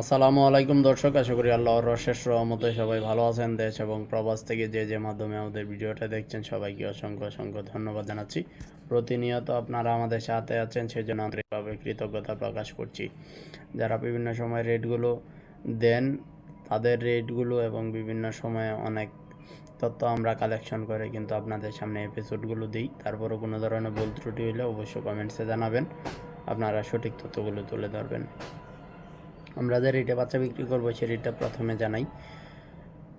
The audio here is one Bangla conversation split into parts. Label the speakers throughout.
Speaker 1: আসসালামু আলাইকুম দর্শক, আশা করি আল্লাহর অশেষ রহমতে সবাই ভালো আছেন দেশ এবং প্রবাস থেকে যে যে মাধ্যমে আমাদের ভিডিওটা দেখছেন সবাইকে অসংখ্য অসংখ্য ধন্যবাদ জানাচ্ছি। প্রতিনিয়ত আপনারা আমাদের সাথে আছেন, সেজন্য আন্তরিকভাবে কৃতজ্ঞতা প্রকাশ করছি। যারা বিভিন্ন সময় রেটগুলো দেন, তাদের রেটগুলো এবং বিভিন্ন সময়ে অনেক তথ্য আমরা কালেকশন করে কিন্তু আপনাদের সামনে এপিসোডগুলো দিই। তারপরও কোনো ধরনের ভুল ত্রুটি হলে অবশ্যই কমেন্টসে জানাবেন। আপনারা সঠিক তথ্যগুলো তুলে ধরবেন। আমরা যে রেটে বাচ্চা বিক্রি করব সে রেটটা প্রথমে জানাই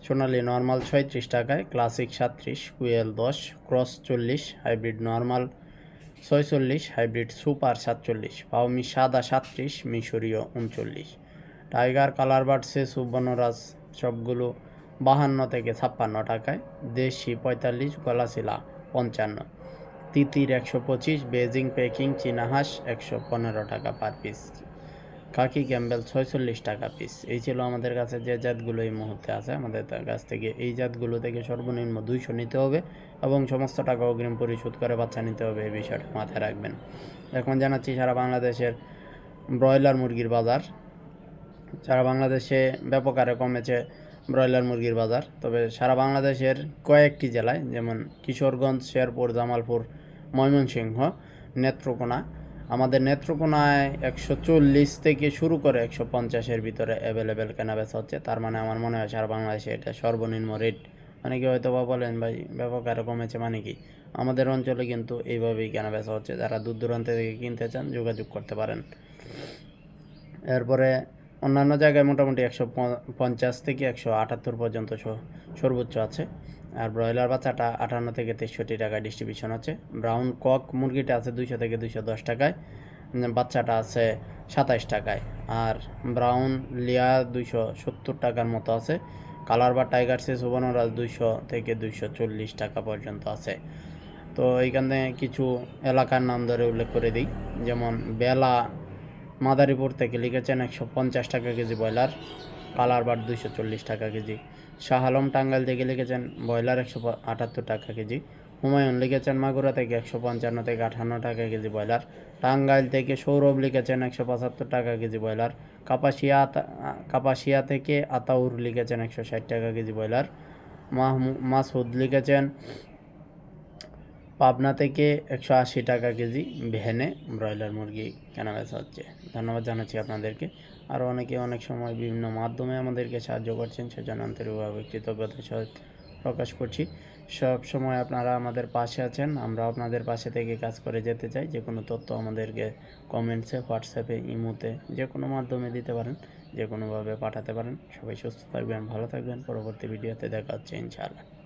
Speaker 1: সোনালি নর্মাল ছয়ত্রিশ টাকায় ক্লাসিক সাতত্রিশ কুয়েল দশ ক্রস চল্লিশ হাইব্রিড নর্মাল ছয়চল্লিশ হাইব্রিড সুপার সাতচল্লিশ পাওমি সাদা সাতত্রিশ মিশরীয় উনচল্লিশ টাইগার কালার বাড়ছে সুবর্ণরাজ সবগুলো বাহান্ন থেকে ছাপ্পান্ন টাকায় দেশি পঁয়তাল্লিশ গলাশিলা পঞ্চান্ন তিতির একশো পঁচিশ বেজিং পেকিং চীনাহাঁস একশো পনেরো টাকা পার পিস কাকি ক্যাম্বেল ছয়চল্লিশ টাকা পিস এই ছিল আমাদের কাছে যে জাতগুলো এই মুহূর্তে আছে। আমাদের কাছ থেকে এই জাতগুলো থেকে সর্বনিম্ন দুইশো নিতে হবে এবং সমস্ত টাকা অগ্রিম পরিশোধ করে বাচ্চা নিতে হবে এই বিষয়টা মাথায় রাখবেন। এখন জানাচ্ছি সারা বাংলাদেশের ব্রয়লার মুরগির বাজার। সারা বাংলাদেশে ব্যাপক হারে কমেছে ব্রয়লার মুরগির বাজার। তবে সারা বাংলাদেশের কয়েকটি জেলায়, যেমন কিশোরগঞ্জ, শেরপুর, জামালপুর, ময়মনসিংহ, নেত্রকোনা আমাদের নেত্রকোনায় একশো চল্লিশ থেকে শুরু করে একশো পঞ্চাশের ভিতরে অ্যাভেলেবেল কেনাবেচা হচ্ছে। তার মানে আমার মনে হয় সারা বাংলাদেশে এটা সর্বনিম্ন রেট অনেকে হয়তো বা বলেন, ভাই, ব্যাপক আরও কমেছে মানে কি? আমাদের অঞ্চলে কিন্তু এইভাবেই কেনাবেচা হচ্ছে। যারা দূর দূরান্ত থেকে কিনতে চান, যোগাযোগ করতে পারেন। এরপরে অন্যান্য জায়গায় মোটামুটি একশো পঞ্চাশ থেকে একশো আটাত্তর পর্যন্ত সর্বোচ্চ আছে। আর ব্রয়লার বাচ্চাটা আটান্ন থেকে তেষট্টি টাকায় ডিস্ট্রিবিউশন আছে ব্রাউন কক মুরগিটা আছে দুইশো থেকে দুইশো দশ টাকায়। বাচ্চাটা আছে সাতাইশ টাকায়। আর ব্রাউন লিয়া দুইশো সত্তর টাকার মতো আছে। কালার বা টাইগার সে সুবর্ণরাজ দুইশো থেকে দুইশো চল্লিশ টাকা পর্যন্ত আছে। তো এইখানে কিছু এলাকার নাম ধরে উল্লেখ করে দিই। যেমন বেলা মাদারীপুর থেকে লিখেছেন একশো পঞ্চাশ টাকা কেজি ব্রয়লার কালার বার দুইশো চল্লিশ টাকা কেজি। শাহ আলম টাঙ্গাইল থেকে লিখেছেন ব্রয়লার একশো আটাত্তর টাকা কেজি। হুমায়ুন লিখেছেন মাগুরা থেকে একশো পঞ্চান্ন থেকে আঠান্ন টাকা কেজি ব্রয়লার। টাঙ্গাইল থেকে সৌরভ লিখেছেন একশো পঁচাত্তর টাকা কেজি ব্রয়লার। কাপাসিয়া কাপাসিয়া থেকে আতাউর লিখেছেন একশো ষাট টাকা কেজি ব্রয়লার। মাহমু মাসুদ লিখেছেন পাবনা থেকে একশো আশি টাকা কেজি ভ্যানে ব্রয়লার মুরগি কেনাবেচা হচ্ছে। ধন্যবাদ জানাচ্ছি আপনাদেরকে। আরও অনেকে অনেক সময় বিভিন্ন মাধ্যমে আমাদেরকে সাহায্য করছেন, সেজন্য আন্তরিকভাবে কৃতজ্ঞতা প্রকাশ করছি। সব সময় আপনারা আমাদের পাশে আছেন আমরা আপনাদের পাশে থেকে কাজ করে যেতে চাই। যে কোনো তথ্য আমাদেরকে কমেন্টসে, হোয়াটসঅ্যাপে, ইমোতে, যে কোনো মাধ্যমে দিতে পারেন, যে কোনোভাবে পাঠাতে পারেন। সবাই সুস্থ থাকবেন, ভালো থাকবেন। পরবর্তী ভিডিওতে দেখা হচ্ছে ইনশাআল্লাহ।